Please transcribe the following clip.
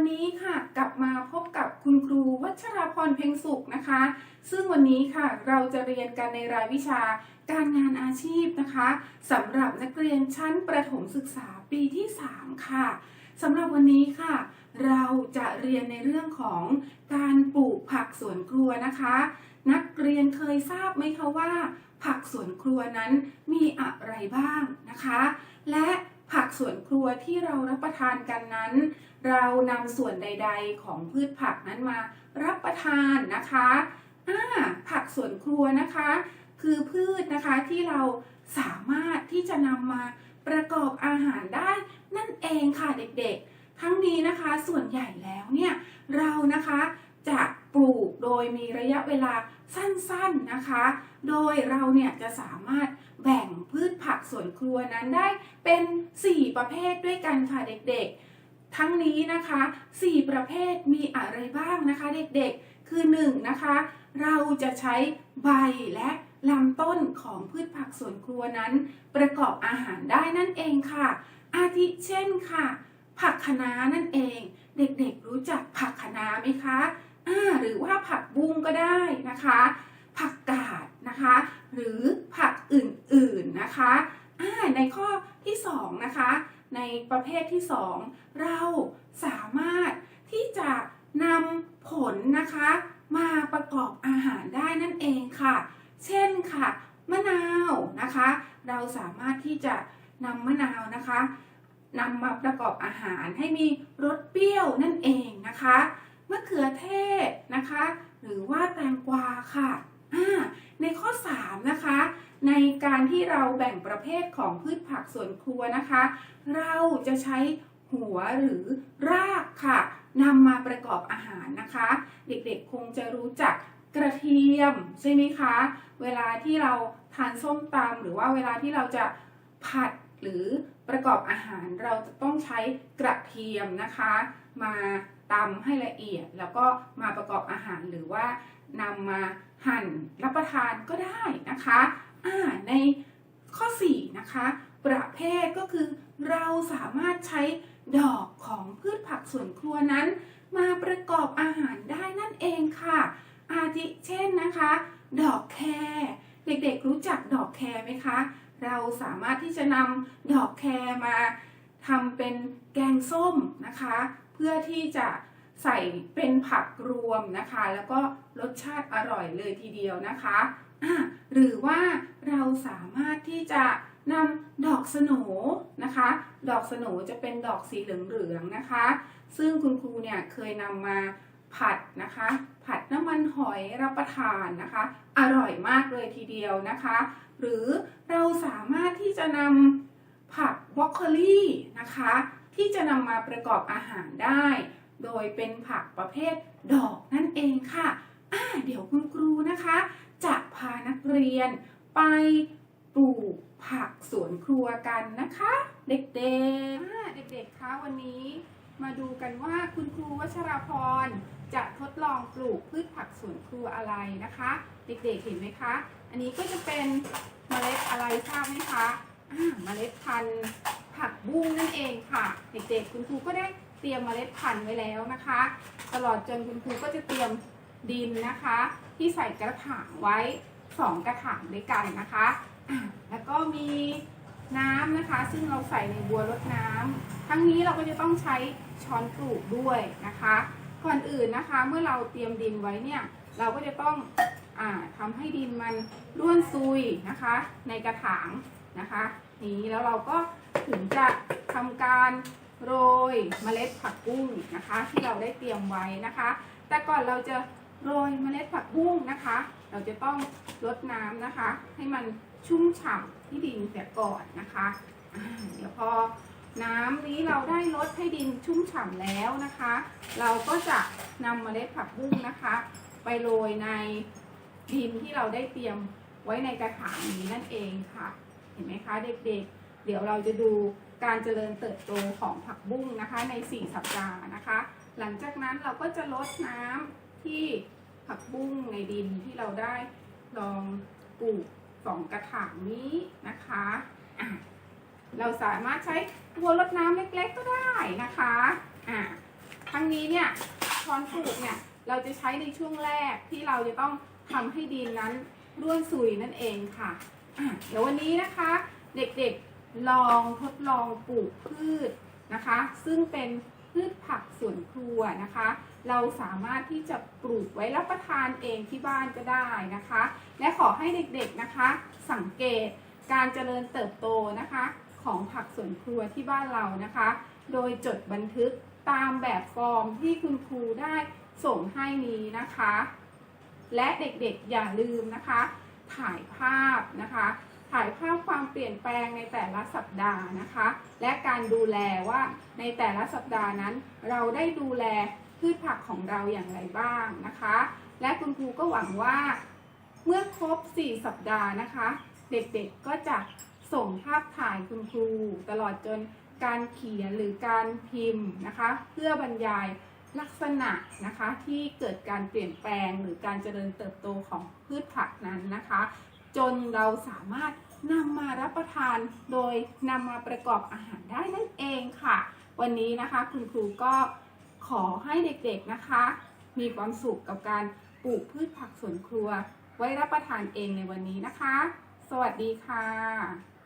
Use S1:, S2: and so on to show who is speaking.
S1: วันนี้ค่ะกลับมาพบกับคุณครูวัชราพรเพ็งสุขนะคะ ซึ่งวันนี้ค่ะเราจะเรียนกันในรายวิชาการงานอาชีพนะคะสำหรับนักเรียนชั้นประถมศึกษาปีที่ 3 ค่ะสำหรับวันนี้ค่ะ เราจะเรียนในเรื่องของการปลูกผักสวนครัวนะคะ นักเรียนเคยทราบไหมคะว่า ผักสวนครัวนั้นมีอะไรบ้างนะคะ และ ผักสวนครัวที่เรารับประทานกันนั้น เรานำส่วนใด ๆ ของพืชผักนั้นมารับประทานนะคะอ่าผักสวนครัวนะคะ คือพืชนะคะที่เราสามารถที่จะนำมาประกอบอาหารได้นั่นเองค่ะเด็กๆ ทั้งนี้นะคะส่วนใหญ่แล้วเนี่ยเรานะคะจะปลูกโดยมีระยะเวลาสั้นๆนะคะ โดยเราเนี่ยจะสามารถ วนครัวนั้นได้เป็น 4 ประเภทด้วยกันค่ะเด็กๆ ทั้งนี้นะคะ 4 ประเภทมีอะไรบ้างนะคะ เด็กๆ คือ 1 นะคะ เราจะใช้ใบและลำต้นของพืชผักสวนครัวนั้น ประกอบอาหารได้นั่นเองค่ะ อาทิเช่นค่ะ ผักคะน้านั่นเอง เด็กๆรู้จักผักคะน้าไหมคะอ่าหรือว่าผักบุ้งก็ได้นะคะ ผักกาดนะคะ หรือผักอื่นๆนะคะ ในข้อที่2นะคะในประเภทที่ 2 เราสามารถที่จะนำผลนะคะ มาประกอบอาหารได้นั่นเองค่ะ เช่นค่ะ มะนาวนะคะ เราสามารถที่จะนำมะนาวนะคะนำมาประกอบอาหารให้มีรสเปรี้ยวนั่นเองนะคะมะเขือเทศนะคะ หรือว่าแตงกวาค่ะในข้อ 3 นะคะ ในการที่เราแบ่งประเภทของพืชผักสวนครัวนะคะ เราจะใช้หัวหรือรากค่ะนำมาประกอบอาหารนะคะ เด็กๆคงจะรู้จักกระเทียมใช่ไหมคะ เวลาที่เราทานส้มตำหรือว่าเวลาที่เราจะผัดหรือประกอบอาหารเราจะต้องใช้กระเทียมนะคะ มาตำให้ละเอียด แล้วก็มาประกอบอาหารหรือว่านำมาหั่นรับประทานก็ได้นะคะ อ่าในข้อ 4 นะคะ ประเภทก็คือ เราสามารถใช้ดอกของพืชผักสวนครัวนั้น มาประกอบอาหารได้นั่นเองค่ะ อาทิเช่นนะคะ ดอกแครเด็กๆรู้จักดอกแครไหมคะ เราสามารถที่จะนำดอกแครมาทำเป็นแกงส้มนะคะ เพื่อที่จะ ใส่เป็นผักรวมนะคะ แล้วก็รสชาติอร่อยเลยทีเดียวนะคะะหรือว่าเราสามารถที่จะนำดอกสโนนะคะ ดอกสโนจะเป็นดอกสีเหลืองๆนะคะ ซึ่งคุณครูเนี่ยเคยนำมาผัดนะคะ ผัดน้ำมันหอยรับประทานนะคะ อร่อยมากเลยทีเดียวนะคะ หรือเราสามารถที่จะนำผักบรอกโคลีนะคะ ที่จะนำมาประกอบอาหารได้ โดยเป็นผักประเภทดอกนั่นเองค่ะอ่าเดี๋ยวคุณครูนะคะ จะพานักเรียนไปปลูกผักสวนครัวกันนะคะ เด็กๆอ่าเด็กๆคะวันนี้ มาดูกันว่าคุณครูวัชราพรจะทดลองปลูกพืชผักสวนครัวอะไรนะคะ เด็กๆเห็นไหมคะ อันนี้ก็จะเป็นเมล็ดอะไรทราบไหมคะอ่าเมล็ดพันธุ์ผักบุ้งนั่นเองค่ะ เด็กๆคุณครูก็ได้ เตรียมเมล็ดพันธุ์ไว้แล้วนะคะ ตลอดจนคุณครูก็จะเตรียมดินนะคะ ที่ใส่กระถางไว้ 2 กระถางด้วยกันนะคะ แล้วก็มีน้ำนะคะ ซึ่งเราใส่ในบัวรดน้ำทั้งนี้เราก็จะต้องใช้ช้อนปลูกด้วยนะคะ ก่อนอื่นนะคะเมื่อเราเตรียมดินไว้เนี่ยเราก็จะต้องอาทำให้ดินมันร่วนซุยนะคะ ในกระถางนะคะ นี้แล้วเราก็ถึงจะทำการ โรยเมล็ดผักบุ้งนะคะ ที่เราได้เตรียมไว้นะคะ แต่ก่อนเราจะโรยเมล็ดผักบุ้งนะคะ เราจะต้องรดน้ำนะคะ ให้มันชุ่มฉ่ำที่ดินเสียก่อนนะคะเดี๋ยวพอน้ำนี้เราได้ลดให้ดินชุ่มฉ่ำแล้วนะคะ เราก็จะนำเมล็ดผักบุ้งนะคะ ไปโรยในดินที่เราได้เตรียมไว้ในกระถางนี้นั่นเองค่ะ เห็นไหมคะเด็กๆ เดี๋ยวเราจะดูการเจริญเติบโตของผักบุ้งนะคะใน 4 สัปดาห์นะคะ หลังจากนั้นเราก็จะลดน้ำที่ผักบุ้งในดินที่เราได้ลองปลูกสองกระถางนี้นะคะะเราสามารถใช้บัวรดน้ำเล็ก ๆ ก็ได้นะคะอะทั้งนี้เนี่ยช้อนปลูกเนี่ยเราจะใช้ในช่วงแรกที่เราจะต้องทำให้ดินนั้นร่วนซุยนั่นเองค่ะอะเดี๋ยววันนี้นะคะ เด็กๆ ลองทดลองปลูกพืชนะคะ ซึ่งเป็นพืชผักสวนครัวนะคะ เราสามารถที่จะปลูกไว้รับประทานเองที่บ้านก็ได้นะคะ และขอให้เด็กๆนะคะ สังเกตการเจริญเติบโตนะคะ ของผักสวนครัวที่บ้านเรานะคะ โดยจดบันทึกตามแบบฟอร์มที่คุณครูได้ส่งให้นี้นะคะ และเด็กๆอย่าลืมนะคะ ถ่ายภาพนะคะ ความเปลี่ยนแปลงในแต่ละสัปดาห์นะคะ และการดูแลว่าในแต่ละสัปดาห์นั้น เราได้ดูแลพืชผักของเราอย่างไรบ้างนะคะ และคุณครูก็หวังว่า เมื่อครบ 4 สัปดาห์นะคะ เด็กๆก็จะส่งภาพถ่ายคุณครู ตลอดจนการเขียนหรือการพิมพ์นะคะ เพื่อบรรยายลักษณะนะคะที่เกิดการเปลี่ยนแปลงหรือการเจริญเติบโตของพืชผักนั้นนะคะ จนเราสามารถ นำมารับประทานโดยนำมาประกอบอาหารได้นั่นเองค่ะ วันนี้นะคะคุณครูก็ขอให้เด็กๆนะคะ มีความสุขกับการปลูกพืชผักสวนครัว ไว้รับประทานเองในวันนี้นะคะ สวัสดีค่ะ